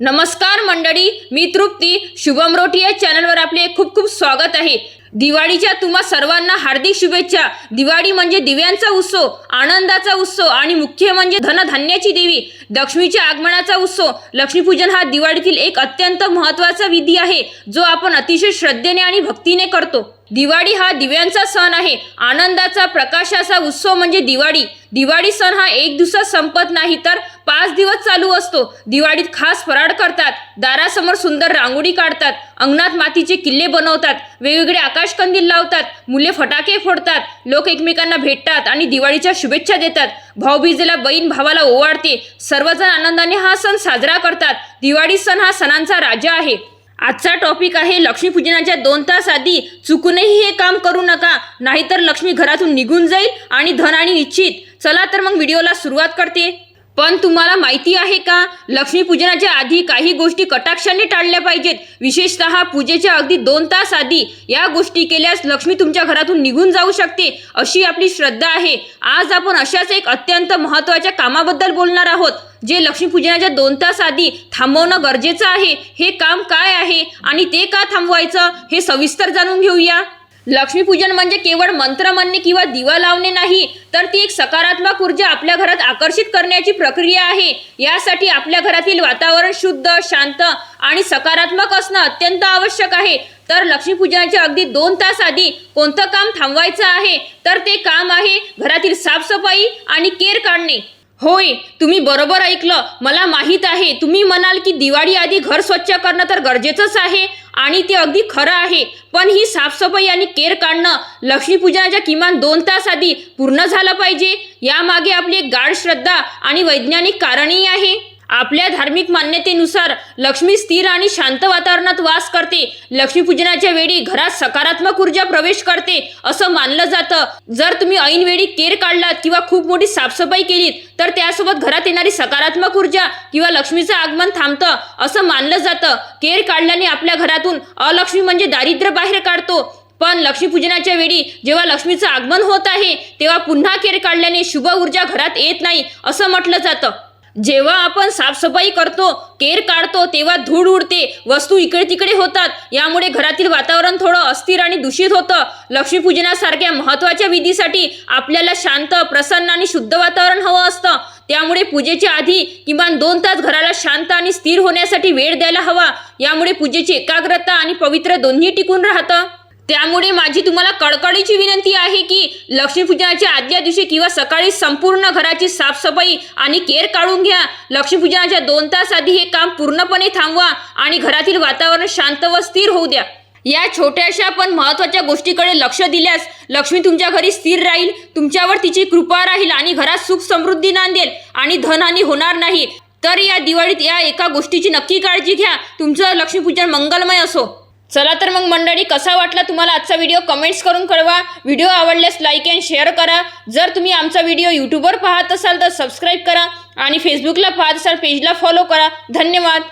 नमस्कार मंडळी मी तृप्ती. शुभम रोटी या चॅनलवर आपले खूप खूप स्वागत आहे. दिवाळीच्या तुम्हा सर्वांना हार्दिक शुभेच्छा. दिवाळी म्हणजे दिव्यांचा उत्सव आनंदाचा उत्सव आणि मुख्य म्हणजे धनधान्याची देवी. लक्ष्मीच्या आगमनाचा उत्सव लक्ष्मीपूजन हा दिवाळीतील एक अत्यंत महत्त्वाचा विधी आहे जो आपण अतिशय श्रद्धेने आणि भक्तीने करतो. दिवाळी हा दिव्यांचा सण आहे. आनंदाचा प्रकाशाचा उत्सव म्हणजे दिवाळी. दिवाळी सण हा एक दिवसात संपत नाही तर पाच दिवस चालू असतो. दिवाळीत खास फराळ करतात. दारासमोर सुंदर रांगोळी काढतात. अंगणात मातीचे किल्ले बनवतात. वेगवेगळे आकाशकंदील लावतात. मुले फटाके फोडतात. लोक एकमेकांना भेटतात आणि दिवाळीच्या शुभेच्छा देतात. भाऊबीजेला बहीण भावाला ओवाळते. सर्वजण आनंदाने हा सण साजरा करतात. दिवाळी सण हा सणांचा राजा आहे. आजचा टॉपिक आहे लक्ष्मीपूजनाच्या दोन तास आधी चुकूनही हे काम करू नका नाहीतर लक्ष्मी घरातून निघून जाईल आणि धन आणि इच्छित. चला तर मग व्हिडिओला सुरुवात करते. पण तुम्हाला माहिती आहे का? लक्ष्मीपूजनाच्या आधी काही गोष्टी कटाक्षाने टाळल्या पाहिजेत. विशेषतः पूजेच्या अगदी दोन तास आधी या गोष्टी केल्यास लक्ष्मी तुमच्या घरातून निघून जाऊ शकते अशी आपली श्रद्धा आहे. आज आपण अशाच एक अत्यंत महत्त्वाच्या कामाबद्दल बोलणार आहोत जे लक्ष्मीपूजनाच्या दोन तास आधी थांबवणं गरजेचं आहे. हे काम काय आहे आणि ते का थांबवायचं हे सविस्तर जाणून घेऊया. लक्ष्मीपूजन म्हणजे केवळ मंत्र म्हणणे किंवा दिवा लावणे नाही तर ती एक सकारात्मक ऊर्जा आपल्या घरात आकर्षित करण्याची प्रक्रिया आहे. यासाठी आपल्या घरातील वातावरण शुद्ध शांत आणि सकारात्मक असणं अत्यंत आवश्यक आहे. तर लक्ष्मीपूजनाच्या अगदी दोन तास आधी कोणतं काम थांबवायचं आहे? तर ते काम आहे घरातील साफसफाई आणि केर काढणे. होय तुम्ही बरोबर ऐकलं. मला माहीत आहे तुम्ही म्हणाल की दिवाळी आधी घर स्वच्छ करणं तर गरजेचंच आहे आणि ते अगदी खरं आहे. पण ही साफसफाई आणि केर काढणं लक्ष्मीपूजनाच्या किमान दोन तास आधी पूर्ण झालं पाहिजे. यामागे आपली एक गाढ श्रद्धा आणि वैज्ञानिक कारणही आहे. आपल्या धार्मिक मान्यतेनुसार लक्ष्मी स्थिर आणि शांत वातावरणात वास करते. लक्ष्मीपूजनाच्या वेळी घरात सकारात्मक ऊर्जा प्रवेश करते असं मानलं जातं. जर तुम्ही ऐनवेळी केर काढलात किंवा खूप मोठी साफसफाई केलीत तर त्यासोबत घरात येणारी सकारात्मक ऊर्जा किंवा लक्ष्मीचं आगमन थांबतं असं मानलं जातं. केर काढल्याने आपल्या घरातून अलक्ष्मी म्हणजे दारिद्र्य बाहेर काढतो. पण लक्ष्मीपूजनाच्या वेळी जेव्हा लक्ष्मीचं आगमन होत आहे तेव्हा पुन्हा केर काढल्याने शुभ ऊर्जा घरात येत नाही असं म्हटलं जातं. जेव्हा आपण साफसफाई करतो केर काढतो तेव्हा धूळ उडते वस्तू इकडे तिकडे होतात. यामुळे घरातील वातावरण थोडं अस्थिर आणि दूषित होतं. लक्ष्मीपूजनासारख्या महत्त्वाच्या विधीसाठी आपल्याला शांत प्रसन्न आणि शुद्ध वातावरण हवं असतं. त्यामुळे पूजेच्या आधी किमान दोन तास घराला शांत आणि स्थिर होण्यासाठी वेळ द्यायला हवा. यामुळे पूजेची एकाग्रता आणि पवित्र दोन्ही टिकून राहतं. त्यामुळे माझी तुम्हाला कडकडीची विनंती आहे की लक्ष्मीपूजनाच्या आदल्या दिवशी किंवा सकाळी संपूर्ण घराची साफसफाई आणि केअर काढून घ्या. लक्ष्मीपूजनाच्या दोन तास आधी हे काम पूर्णपणे थांबवा आणि घरातील वातावरण शांत व स्थिर होऊ द्या. या छोट्याशा पण महत्त्वाच्या गोष्टीकडे लक्ष दिल्यास लक्ष्मी तुमच्या घरी स्थिर राहील तुमच्यावर तिची कृपा राहील आणि घरात सुख समृद्धी नांदेल आणि धनहानी होणार नाही. तर या दिवाळीत या एका गोष्टीची नक्की काळजी घ्या. तुमचं लक्ष्मीपूजन मंगलमय असो. चला तर मग मंडळी कसा वाटला तुम्हाला आजचा व्हिडिओ कमेंट्स करून कळवा. व्हिडिओ आवडल्यास लाईक अँड शेअर करा. जर तुम्ही आमचा व्हिडिओ यूट्यूबवर पाहत असाल तर सबस्क्राईब करा आणि फेसबुकला पाहत असाल पेजला फॉलो करा. धन्यवाद.